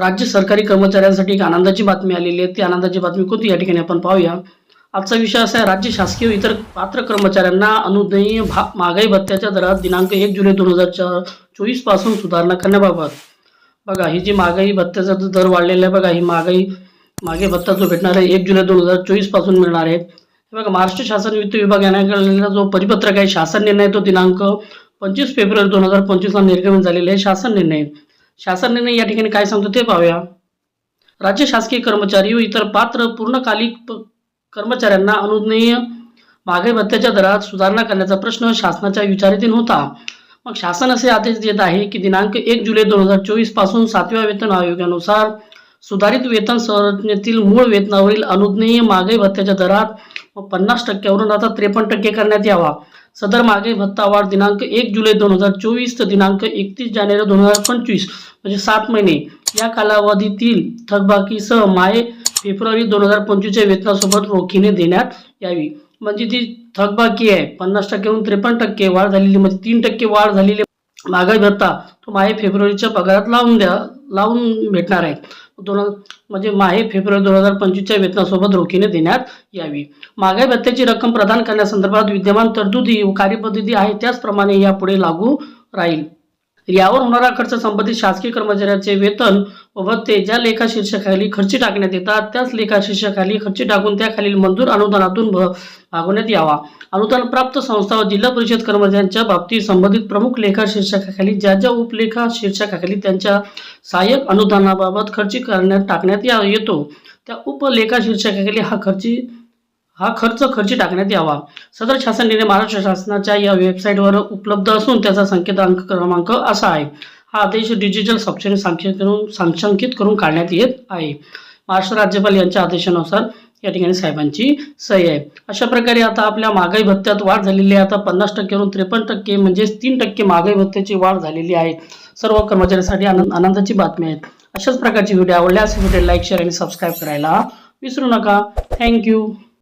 राज्य सरकारी कर्मचाऱ्यांसाठी एक आनंदाची बातमी आलेली आहे. ती आनंदाची बातमी कोणती या ठिकाणी आपण पाहूया. आजचा विषय असा आहे राज्य शासकीय इतर पात्र कर्मचाऱ्यांना अनुदयीय भा महागाई भत्त्याच्या दरात दिनांक एक जुलै दोन हजार चार चोवीसपासून सुधारणा करण्याबाबत. बघा ही जी महागाई भत्त्याचा जो दर वाढलेला आहे बघा ही महागाई मागे भत्ता जो भेटणार आहे एक जुलै दोन हजार चोवीसपासून मिळणार आहे. हे बघा महाराष्ट्र शासन वित्त विभाग याने काढलेला जो परिपत्रक आहे शासन निर्णय तो दिनांक पंचवीस फेब्रुवारी दोन हजार पंचवीसला निर्गमन झालेला आहे शासन निर्णय. शासन निर्णय या ठिकाणी काय सांगतो ते पाहूया. राज्य शासकीय कर्मचारी व इतर पात्र पूर्णकालिक कर्मचाऱ्यांना अनुज्ञेय मागे भत्त्याच्या दरात सुधारणा करण्याचा प्रश्न शासनाच्या विचाराधीन होता. मग शासन असे आदेश देत आहे की दिनांक एक जुलै दोन हजार चोवीसपासून सातव्या वेतन आयोगानुसार सुधारित वेतन संरचनेतील मूळ वेतनावरील अनुज्ञेय महागाई भत्त्याच्या दरात पन्नास टक्क्यावरून आता त्रेपन्न टक्के करण्यात यावा. सदर महागाई भत्ता वाढ दिनांक एक जुलै दोन हजार चोवीस ते दिनांक एकतीस जानेवारी दोन हजार पंचवीस म्हणजे सात महिने. या कालावधीतील थकबाकीसह माय फेब्रुवारी दोन हजार पंचवीसच्या वेतनासोबत रोखीने देण्यात यावी. म्हणजे ती थकबाकी आहे. पन्नास टक्क्याहून त्रेपन्न टक्के वाढ झालेली म्हणजे तीन टक्के वाढ झालेली महागाई भत्ता तो माहे फेब्रुवारीच्या पगारात लावून द्या लावून भेटणार आहे. दोन म्हणजे माहे फेब्रुवारी दोन हजार पंचवीसच्या वेतनासोबत रोखीने देण्यात यावी. महागाई भत्त्याची रक्कम प्रदान करण्यासंदर्भात विद्यमान तरतुदी व कार्यपद्धती आहे त्याचप्रमाणे यापुढे लागू राहील. यावर होणारा खर्च संबंधित शासकीय कर्मचाऱ्याचे वेतन व भत्ते ज्या लेखा शीर्षकाखाली खर्ची टाकण्यात येतात त्याच लेखा शीर्षकाखाली खर्ची टाकून त्याखालील मंजूर अनुदानातून भागवण्यात यावा. अनुदान प्राप्त संस्था व जिल्हा परिषद कर्मचाऱ्यांच्या बाबतीत संबंधित प्रमुख लेखा शीर्षकाखाली ज्या ज्या उपलेखा शीर्षकाखाली त्यांच्या सहाय्यक अनुदानाबाबत खर्ची करण्यात टाकण्यात या येतो त्या उपलेखा शीर्षकाखाली हा खर्ची हा खर्च खर्ची टाकण्यात यावा. सदर शासन निर्णय महाराष्ट्र शासनाच्या या वेबसाईटवर उपलब्ध असून त्याचा संकेतांक क्रमांक असा आहे. हा आदेश डिजिटल स्वाक्षरी सांख्य करून सांक्षांकित करून काढण्यात येत आहे. महाराष्ट्र राज्यपाल यांच्या आदेशानुसार या ठिकाणी साहेबांची सही आहे. अशा प्रकारे आता आपल्या महागाई भत्त्यात वाढ झालेली आहे. आता पन्नास टक्क्यावरून त्रेपन्न टक्के म्हणजेच तीन टक्के महागाई भत्त्याची वाढ झालेली आहे. सर्व कर्मचाऱ्यांसाठी आनंद आनंदाची बातमी आहे. अशाच प्रकारची व्हिडिओ आवडल्यास व्हिडिओ लाईक शेअर आणि सबस्क्राईब करायला विसरू नका. थँक्यू